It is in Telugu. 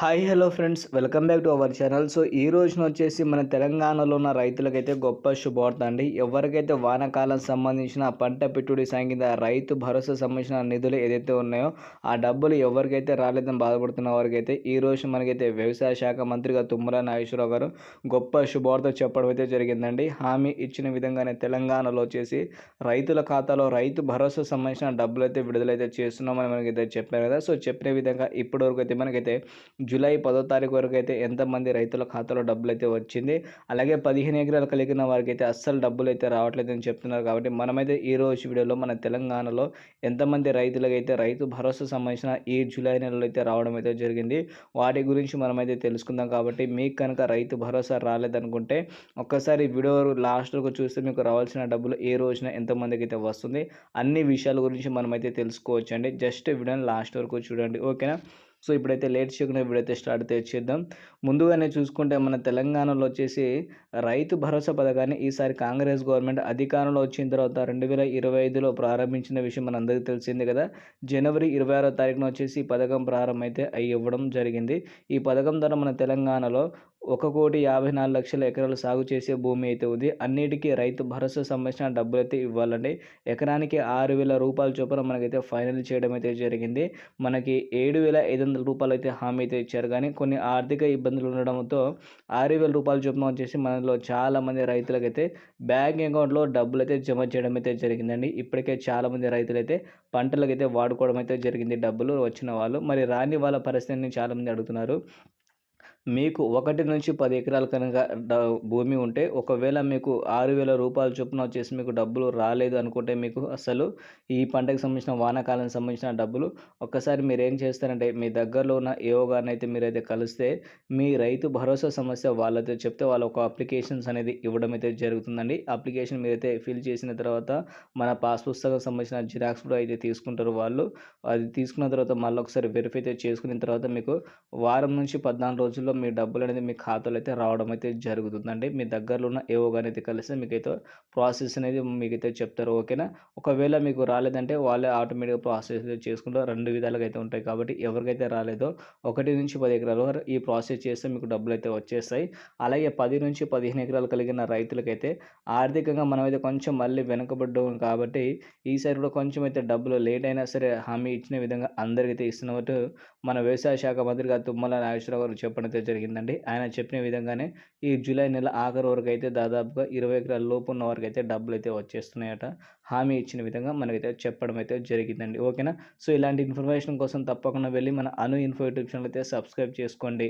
Hi hello friends welcome back to our channel so ఈ రోజున వచ్చేసి మన తెలంగాణలో ఉన్న రైతులకైతే గొప్ప శుభవార్త అండి. ఎవరికైతే వానాకాలం సంబంధించిన పంట పెట్టుబడి సాగిన రైతు భరోసా సంబంధించిన నిధులు ఏదైతే ఉన్నాయో ఆ డబ్బులు ఎవరికైతే రాలేదని బాధపడుతున్న వారికైతే ఈ రోజు మనకైతే వ్యవసాయ శాఖ మంత్రిగా తుమ్మల నాగేశ్వరరావు గారు గొప్ప శుభవార్త చెప్పడం అయితే జరిగిందండి. హామీ ఇచ్చిన విధంగానే తెలంగాణలో వచ్చేసి రైతుల ఖాతాలో రైతు భరోసా సంబంధించిన డబ్బులు అయితే విడుదలైతే చేస్తున్నామని మనకైతే చెప్పారు కదా. సో చెప్పిన విధంగా ఇప్పటివరకు అయితే మనకైతే జూలై పదో తారీఖు వరకు అయితే ఎంతమంది రైతుల ఖాతాలో డబ్బులు అయితే వచ్చింది. అలాగే పదిహేను ఎకరాలు కలిగిన వారికి అయితే అస్సలు డబ్బులు అయితే రావట్లేదు అని చెప్తున్నారు కాబట్టి మనమైతే ఈ రోజు వీడియోలో మన తెలంగాణలో ఎంతమంది రైతులకైతే రైతు భరోసా సంబంధించిన ఈ జూలై నెలలో అయితే రావడం అయితే జరిగింది. వాటి గురించి మనమైతే తెలుసుకుందాం కాబట్టి మీకు కనుక రైతు భరోసా రాలేదనుకుంటే ఒక్కసారి వీడియో లాస్ట్ వరకు చూస్తే మీకు రావాల్సిన డబ్బులు ఏ రోజున ఎంతమందికి అయితే వస్తుంది. అన్ని విషయాల గురించి మనమైతే తెలుసుకోవచ్చు అండి జస్ట్ వీడియోని లాస్ట్ వరకు చూడండి. ఓకేనా? సో ఇప్పుడైతే లేట్ చేయకుండా ఇప్పుడైతే స్టార్ట్ అయితే చేద్దాం. ముందుగానే చూసుకుంటే మన తెలంగాణలో వచ్చేసి రైతు భరోసా పథకాన్ని ఈసారి కాంగ్రెస్ గవర్నమెంట్ అధికారంలో వచ్చిన తర్వాత రెండు వేల ఇరవై ఐదులో ప్రారంభించిన విషయం మన అందరికీ తెలిసింది కదా. జనవరి ఇరవై ఆరో తారీఖున వచ్చేసి ఈ పథకం ప్రారంభమైతే అయ్యి ఇవ్వడం జరిగింది. ఈ పథకం ద్వారా మన తెలంగాణలో ఒక కోటి యాభై నాలుగు లక్షల ఎకరాలు సాగు చేసే భూమి అయితే ఉంది. అన్నిటికీ రైతు భరోసా సంబంధించిన డబ్బులు అయితే ఇవ్వాలండి. ఎకరానికి ఆరు వేల రూపాయల చొప్పున మనకైతే ఫైనల్ చేయడం అయితే జరిగింది. మనకి ఏడు వేల ఐదు వందల రూపాయలు అయితే హామీ అయితే ఇచ్చారు. కానీ కొన్ని ఆర్థిక ఇబ్బందులు ఉండడంతో ఆరు వేల రూపాయల చొప్పున వచ్చేసి మనలో చాలామంది రైతులకైతే బ్యాంక్ అకౌంట్లో డబ్బులు అయితే జమ చేయడం అయితే జరిగిందండి. ఇప్పటికే చాలామంది రైతులైతే పంటలకైతే వాడుకోవడం అయితే జరిగింది. డబ్బులు వచ్చిన వాళ్ళు. మరి రాని వాళ్ళ పరిస్థితిని చాలామంది అడుగుతున్నారు. మీకు ఒకటి నుంచి పది ఎకరాల కనుక డ భూమి ఉంటే ఒకవేళ మీకు ఆరు వేల రూపాయల చొప్పున వచ్చేసి మీకు డబ్బులు రాలేదు అనుకుంటే మీకు అసలు ఈ పంటకు సంబంధించిన వానాకాలానికి సంబంధించిన డబ్బులు ఒక్కసారి మీరు ఏం చేస్తారంటే మీ దగ్గరలో ఉన్న ఏవో గారిని అయితే మీరైతే కలిస్తే మీ రైతు భరోసా సమస్య వాళ్ళతో చెప్తే వాళ్ళ ఒక అప్లికేషన్స్ అనేది ఇవ్వడం అయితే జరుగుతుందండి. అప్లికేషన్ మీరైతే ఫిల్ చేసిన తర్వాత మన పాస్ పుస్తకం సంబంధించిన జిరాక్స్ కూడా అయితే తీసుకుంటారు వాళ్ళు. అది తీసుకున్న తర్వాత మళ్ళీ ఒకసారి వెరిఫై అయితే చేసుకున్న తర్వాత మీకు వారం నుంచి పద్నాలుగు రోజుల్లో మీ డబ్బులు అనేది మీ ఖాతాలో అయితే రావడం అయితే జరుగుతుందండి. మీ దగ్గరలో ఉన్న ఏవో కానీ అయితే మీకైతే ప్రాసెస్ అనేది మీకైతే చెప్తారు. ఓకేనా? ఒకవేళ మీకు రాలేదంటే వాళ్ళే ఆటోమేటిక్గా ప్రాసెస్ చేసుకుంటారు. రెండు విధాలుగా అయితే ఉంటాయి కాబట్టి ఎవరికైతే రాలేదో ఒకటి నుంచి పది ఎకరాల వరకు ఈ ప్రాసెస్ చేస్తే మీకు డబ్బులు అయితే వచ్చేస్తాయి. అలాగే పది నుంచి పదిహేను ఎకరాలు కలిగిన రైతులకైతే ఆర్థికంగా మనమైతే కొంచెం మళ్ళీ వెనుకబడ్డాం కాబట్టి ఈసారి కూడా కొంచెం అయితే డబ్బులు లేట్ అయినా సరే హామీ ఇచ్చిన విధంగా అందరికైతే ఇస్తున్నట్టు మన వ్యవసాయ శాఖ మంత్రిగా తుమ్మల నాగేశ్వరరావు గారు చెప్పడం అయితే జరిగిందండి. ఆయన చెప్పిన విధంగానే ఈ జూలై నెల ఆఖరి వరకు అయితే దాదాపుగా ఇరవై ఎకరాల లోపు ఉన్న వారికి అయితే డబ్బులు అయితే వచ్చేస్తున్నాయట. హామీ ఇచ్చిన విధంగా మనకైతే చెప్పడం అయితే జరిగిందండి. ఓకేనా? సో ఇలాంటి ఇన్ఫర్మేషన్ కోసం తప్పకుండా వెళ్ళి మన అను ఇన్ఫో యూట్యూబ్ ఛానల్ అయితే సబ్స్క్రైబ్ చేసుకోండి.